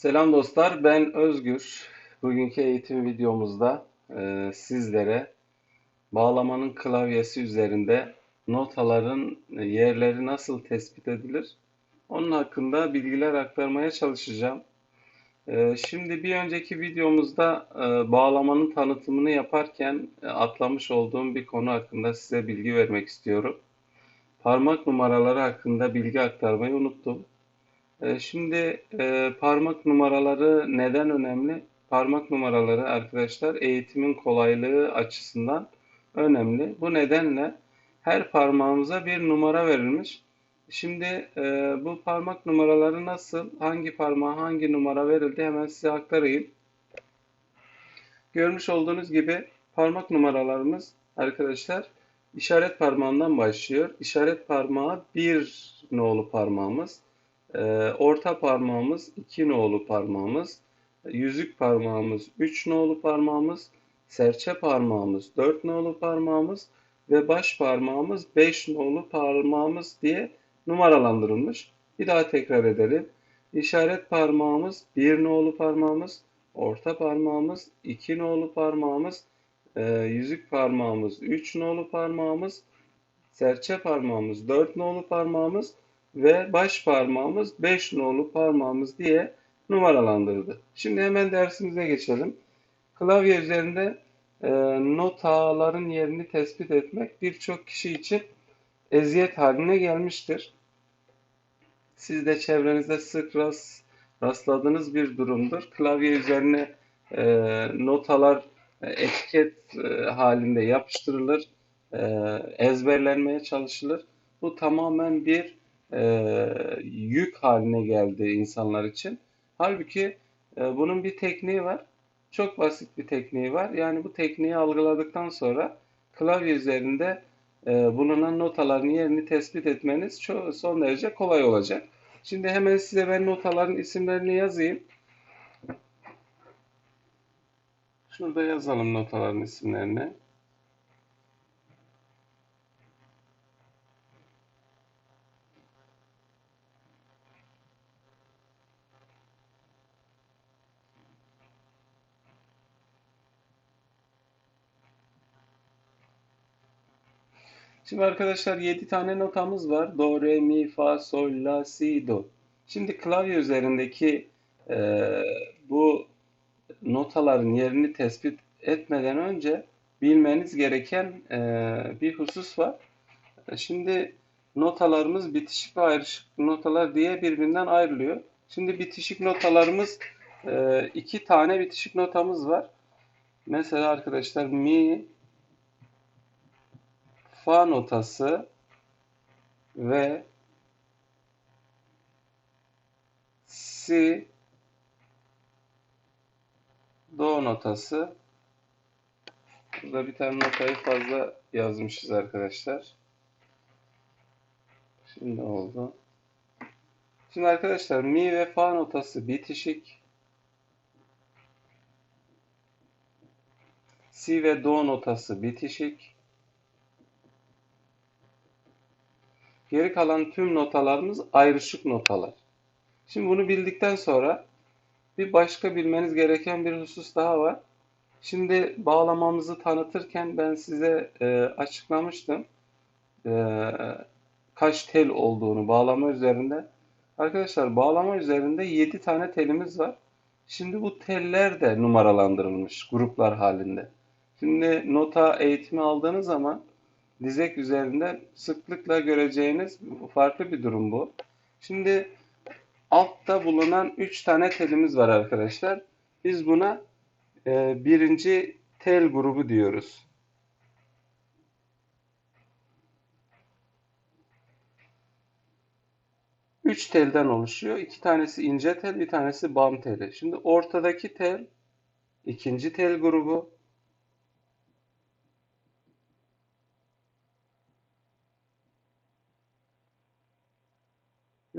Selam dostlar, ben Özgür. Bugünkü eğitim videomuzda e, sizlere bağlamanın klavyesi üzerinde notaların yerleri nasıl tespit edilir, onun hakkında bilgiler aktarmaya çalışacağım. E, şimdi bir önceki videomuzda e, bağlamanın tanıtımını yaparken e, atlamış olduğum bir konu hakkında size bilgi vermek istiyorum. Parmak numaraları hakkında bilgi aktarmayı unuttum. E, Şimdi e, parmak numaraları neden önemli? Parmak numaraları arkadaşlar eğitimin kolaylığı açısından önemli. Bu nedenle her parmağımıza bir numara verilmiş. Şimdi e, bu parmak numaraları nasıl, hangi parmağa hangi numara verildi hemen size aktarayım. Görmüş olduğunuz gibi parmak numaralarımız arkadaşlar işaret parmağından başlıyor. İşaret parmağı bir nolu parmağımız. Ee, orta parmağımız 2 nolu parmağımız, yüzük parmağımız 3 nolu parmağımız, serçe parmağımız 4 nolu parmağımız ve baş parmağımız 5 nolu parmağımız diye numaralandırılmış. Bir daha tekrar edelim. İşaret parmağımız 1 nolu parmağımız, orta parmağımız 2 nolu parmağımız, e, yüzük parmağımız 3 nolu parmağımız, serçe parmağımız 4 nolu parmağımız ve baş parmağımız 5 nolu parmağımız diye numaralandırıldı. Şimdi hemen dersimize geçelim. Klavye üzerinde e, notaların yerini tespit etmek birçok kişi için eziyet haline gelmiştir. Siz de çevrenizde sık rast, rastladığınız bir durumdur. Klavye üzerine e, notalar e, etiket e, halinde yapıştırılır, e, ezberlenmeye çalışılır. Bu tamamen bir e, yük haline geldi insanlar için. Halbuki e, bunun bir tekniği var. Çok basit bir tekniği var. Yani bu tekniği algıladıktan sonra klavye üzerinde e, bulunan notaların yerini tespit etmeniz çok, son derece kolay olacak. Şimdi hemen size ben notaların isimlerini yazayım. Şurada yazalım notaların isimlerini. Şimdi arkadaşlar 7 tane notamız var. Do, re, mi, fa, sol, la, si, do. Şimdi klavye üzerindeki e, bu notaların yerini tespit etmeden önce bilmeniz gereken e, bir husus var. Şimdi notalarımız bitişik ve ayrışık notalar diye birbirinden ayrılıyor. Şimdi bitişik notalarımız e, iki tane bitişik notamız var. Mesela arkadaşlar mi, fa notası ve si do notası. Burada bir tane notayı fazla yazmışız arkadaşlar. Şimdi oldu. Şimdi arkadaşlar mi ve fa notası bitişik. Si ve do notası bitişik. Geri kalan tüm notalarımız ayrışık notalar. Şimdi bunu bildikten sonra bir başka bilmeniz gereken bir husus daha var. Şimdi bağlamamızı tanıtırken ben size e, açıklamıştım. E, kaç tel olduğunu bağlama üzerinde. Arkadaşlar bağlama üzerinde 7 tane telimiz var. Şimdi bu teller de numaralandırılmış gruplar halinde. Şimdi nota eğitimi aldığınız zaman dizek üzerinde sıklıkla göreceğiniz farklı bir durum bu. Şimdi altta bulunan 3 tane telimiz var arkadaşlar. Biz buna e, birinci tel grubu diyoruz. Üç telden oluşuyor. İki tanesi ince tel, bir tanesi bam teli. Şimdi ortadaki tel ikinci tel grubu.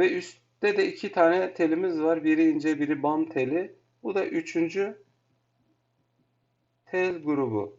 Ve üstte de iki tane telimiz var. Biri ince, biri bam teli. Bu da üçüncü tel grubu.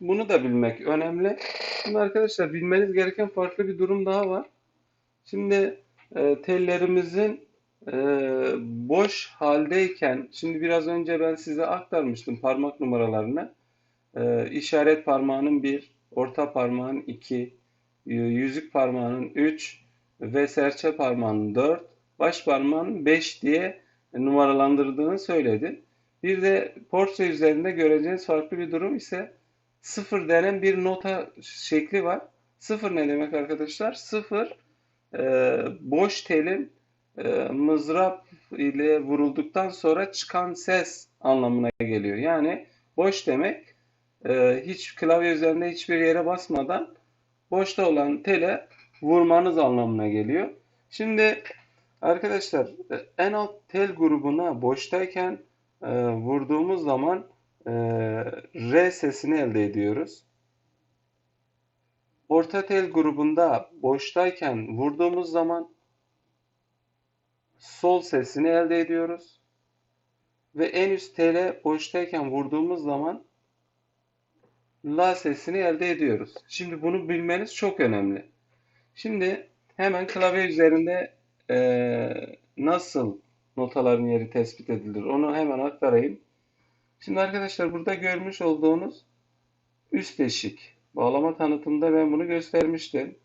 Bunu da bilmek önemli. Şimdi arkadaşlar bilmeniz gereken farklı bir durum daha var. Şimdi e, tellerimizin e, boş haldeyken, şimdi biraz önce ben size aktarmıştım parmak numaralarını. E, işaret parmağının 1, orta parmağın 2, e, yüzük parmağının 3 ve serçe parmağının 4, baş parmağın 5 diye numaralandırdığını söyledi. Bir de portre üzerinde göreceğiniz farklı bir durum ise sıfır denen bir nota şekli var. Sıfır ne demek arkadaşlar? Sıfır e, boş telin e, mızrap ile vurulduktan sonra çıkan ses anlamına geliyor. Yani boş demek e, hiç klavye üzerinde hiçbir yere basmadan boşta olan tele vurmanız anlamına geliyor. Şimdi arkadaşlar e, en alt tel grubuna boştayken e, vurduğumuz zaman e, R sesini elde ediyoruz. Orta tel grubunda boştayken vurduğumuz zaman sol sesini elde ediyoruz. Ve en üst tele boştayken vurduğumuz zaman la sesini elde ediyoruz. Şimdi bunu bilmeniz çok önemli. Şimdi hemen klavye üzerinde e, nasıl notaların yeri tespit edilir onu hemen aktarayım. Şimdi arkadaşlar burada görmüş olduğunuz üst eşik. Bağlama tanıtımında ben bunu göstermiştim.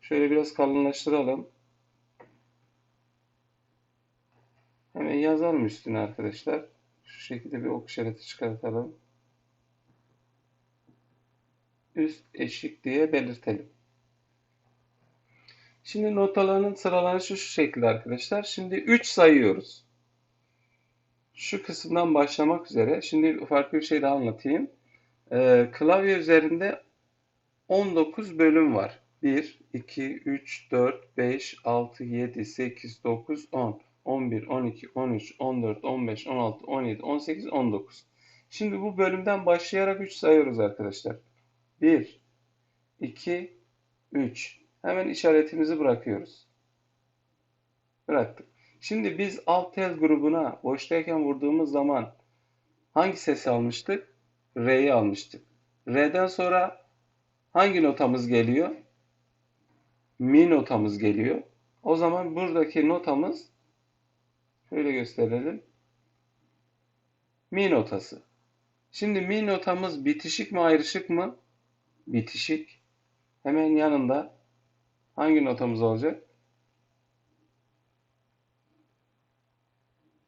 Şöyle biraz kalınlaştıralım. Hemen yazalım üstüne arkadaşlar. Şu şekilde bir ok işareti çıkartalım. Üst eşik diye belirtelim. Şimdi notaların sıralanışı şu şekilde arkadaşlar. Şimdi 3 sayıyoruz. Şu kısımdan başlamak üzere. Şimdi farklı bir şey daha anlatayım. Ee, klavye üzerinde 19 bölüm var. 1, 2, 3, 4, 5, 6, 7, 8, 9, 10, 11, 12, 13, 14, 15, 16, 17, 18, 19. Şimdi bu bölümden başlayarak 3 sayıyoruz arkadaşlar. 1, 2, 3. Hemen işaretimizi bırakıyoruz. Bıraktık. Şimdi biz alt tel grubuna boştayken vurduğumuz zaman hangi sesi almıştık? R'yi almıştık. R'den sonra hangi notamız geliyor? Mi notamız geliyor. O zaman buradaki notamız şöyle gösterelim. Mi notası. Şimdi mi notamız bitişik mi ayrışık mı? Bitişik. Hemen yanında hangi notamız olacak?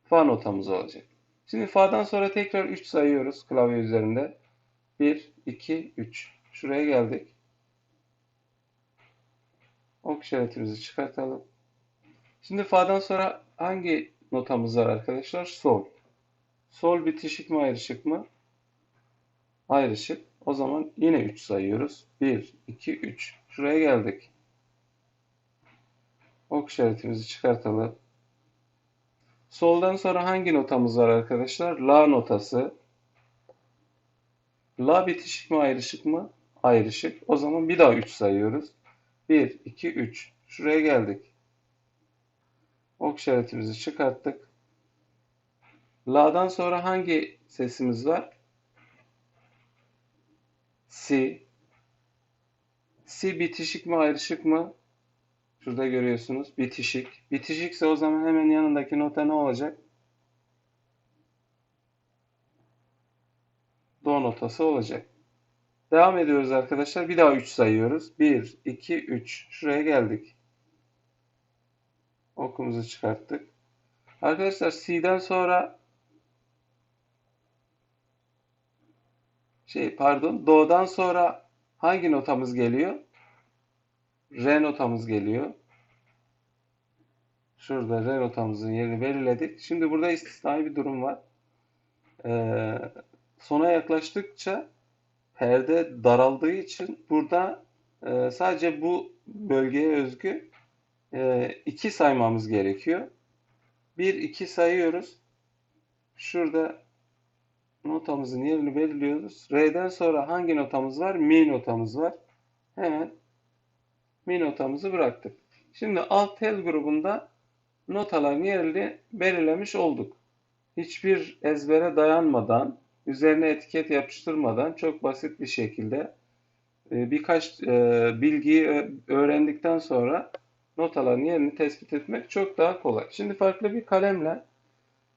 Fa notamız olacak. Şimdi Fa'dan sonra tekrar 3 sayıyoruz klavye üzerinde. 1, 2, 3. Şuraya geldik. Ok işaretimizi çıkartalım. Şimdi Fa'dan sonra hangi notamız var arkadaşlar? Sol. Sol bitişik mi ayrışık mı? Ayrışık. O zaman yine 3 sayıyoruz. 1, 2, 3. Şuraya geldik. Ok işaretimizi çıkartalım. Soldan sonra hangi notamız var arkadaşlar? La notası. La bitişik mi ayrışık mı? Ayrışık. O zaman bir daha 3 sayıyoruz. 1, 2, 3. Şuraya geldik. Ok işaretimizi çıkarttık. La'dan sonra hangi sesimiz var? Si. Si bitişik mi ayrışık mı? Şurada görüyorsunuz. Bitişik. Bitişikse o zaman hemen yanındaki nota ne olacak? Do notası olacak. Devam ediyoruz arkadaşlar. Bir daha 3 sayıyoruz. 1, 2, 3. Şuraya geldik. Okumuzu çıkarttık. Arkadaşlar C'den sonra şey pardon Do'dan sonra hangi notamız geliyor? Re notamız geliyor. Şurada re notamızın yerini belirledik. Şimdi burada istisnai bir durum var. Ee, sona yaklaştıkça perde daraldığı için burada e, sadece bu bölgeye özgü e, iki saymamız gerekiyor. Bir, iki sayıyoruz. Şurada notamızın yerini belirliyoruz. Re'den sonra hangi notamız var? Mi notamız var. Hemen mi notamızı bıraktık. Şimdi alt tel grubunda notaların yerini belirlemiş olduk. Hiçbir ezbere dayanmadan, üzerine etiket yapıştırmadan çok basit bir şekilde e, birkaç e, bilgiyi öğrendikten sonra notaların yerini tespit etmek çok daha kolay. Şimdi farklı bir kalemle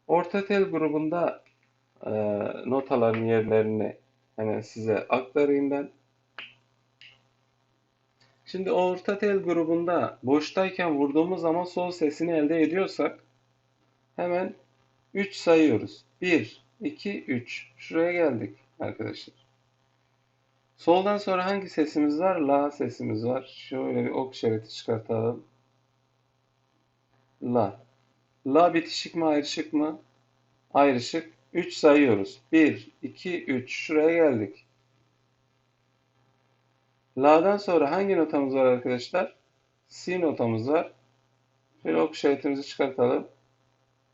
orta tel grubunda e, notaların yerlerini hemen size aktarayım ben. Şimdi orta tel grubunda boştayken vurduğumuz zaman sol sesini elde ediyorsak hemen 3 sayıyoruz. 1, 2, 3. Şuraya geldik arkadaşlar. Soldan sonra hangi sesimiz var? La sesimiz var. Şöyle bir ok işareti çıkartalım. La. La bitişik mi ayrışık mı? Ayrışık. 3 sayıyoruz. 1, 2, 3. Şuraya geldik. La'dan sonra hangi notamız var arkadaşlar? Si notamız var. Şöyle ok işaretimizi çıkartalım.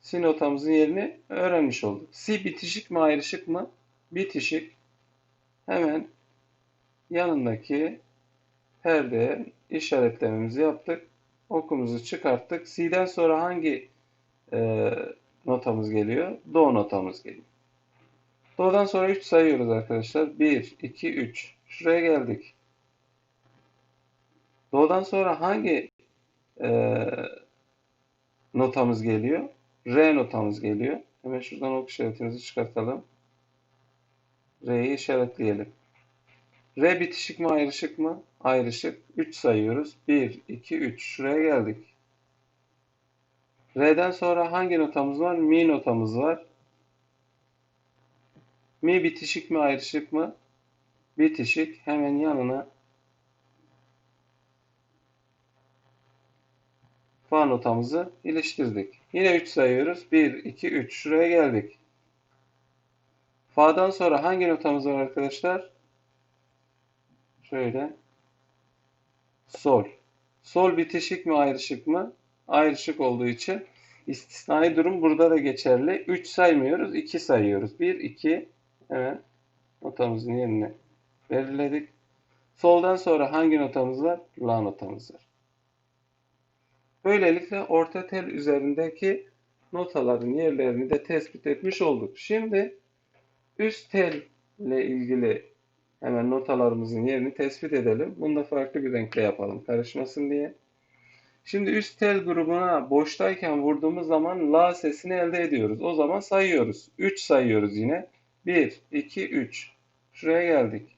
Si notamızın yerini öğrenmiş olduk. Si bitişik mi ayrışık mı? Bitişik. Hemen yanındaki perdeye işaretlememizi yaptık. Okumuzu çıkarttık. Si'den sonra hangi e, notamız geliyor? Do notamız geliyor. Do'dan sonra 3 sayıyoruz arkadaşlar. 1, 2, 3. Şuraya geldik. Do'dan sonra hangi e, notamız geliyor? Re notamız geliyor. Hemen şuradan ok işaretimizi çıkartalım. Re'yi işaretleyelim. Re bitişik mi ayrışık mı? Ayrışık. 3 sayıyoruz. 1, 2, 3. Şuraya geldik. Re'den sonra hangi notamız var? Mi notamız var. Mi bitişik mi ayrışık mı? Bitişik. Hemen yanına fa notamızı iliştirdik. Yine 3 sayıyoruz. 1, 2, 3. Şuraya geldik. Fa'dan sonra hangi notamız var arkadaşlar? Şöyle. Sol. Sol bitişik mi ayrışık mı? Ayrışık olduğu için istisnai durum burada da geçerli. 3 saymıyoruz. 2 sayıyoruz. 1, 2. Evet. Notamızın yerine belirledik. Soldan sonra hangi notamız var? La notamız var. Böylelikle orta tel üzerindeki notaların yerlerini de tespit etmiş olduk. Şimdi üst tel ile ilgili hemen notalarımızın yerini tespit edelim. Bunu da farklı bir renkle yapalım karışmasın diye. Şimdi üst tel grubuna boştayken vurduğumuz zaman la sesini elde ediyoruz. O zaman sayıyoruz. 3 sayıyoruz yine. 1, 2, 3. Şuraya geldik.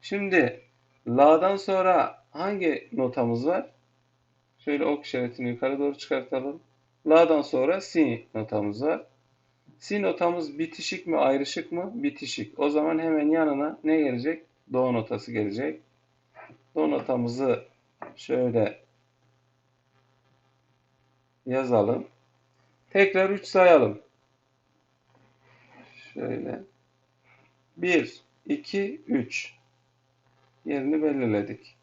Şimdi la'dan sonra hangi notamız var? Şöyle ok işaretini yukarı doğru çıkartalım. La'dan sonra si notamız var. Si notamız bitişik mi ayrışık mı? Bitişik. O zaman hemen yanına ne gelecek? Do notası gelecek. Do notamızı şöyle yazalım. Tekrar 3 sayalım. Şöyle. 1, 2, 3. Yerini belirledik.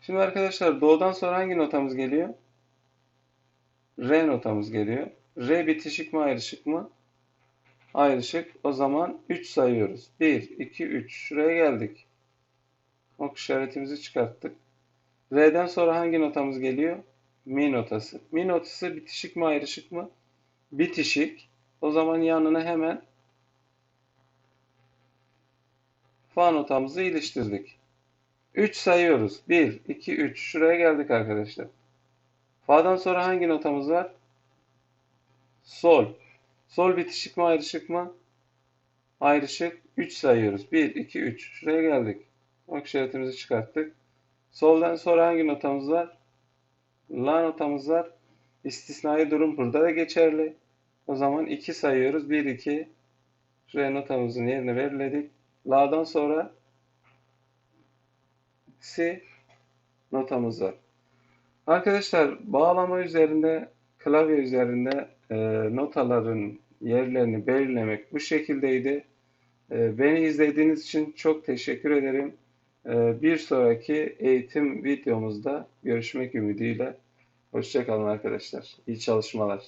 Şimdi arkadaşlar do'dan sonra hangi notamız geliyor? Re notamız geliyor. Re bitişik mi ayrışık mı? Ayrışık. O zaman 3 sayıyoruz. 1, 2, 3. Şuraya geldik. Ok işaretimizi çıkarttık. Re'den sonra hangi notamız geliyor? Mi notası. Mi notası bitişik mi ayrışık mı? Bitişik. O zaman yanına hemen fa notamızı iliştirdik. 3 sayıyoruz. 1, 2, 3. Şuraya geldik arkadaşlar. Fa'dan sonra hangi notamız var? Sol. Sol bitişik mi ayrışık mı? Ayrışık. 3 sayıyoruz. 1, 2, 3. Şuraya geldik. Ok işaretimizi çıkarttık. Soldan sonra hangi notamız var? La notamız var. İstisnai durum burada da geçerli. O zaman 2 sayıyoruz. 1, 2. Şuraya notamızın yerine belirledik. La'dan sonra si notamız var. Arkadaşlar bağlama üzerinde, klavye üzerinde e, notaların yerlerini belirlemek bu şekildeydi. E, beni izlediğiniz için çok teşekkür ederim. E, bir sonraki eğitim videomuzda görüşmek ümidiyle. Hoşçakalın arkadaşlar. İyi çalışmalar.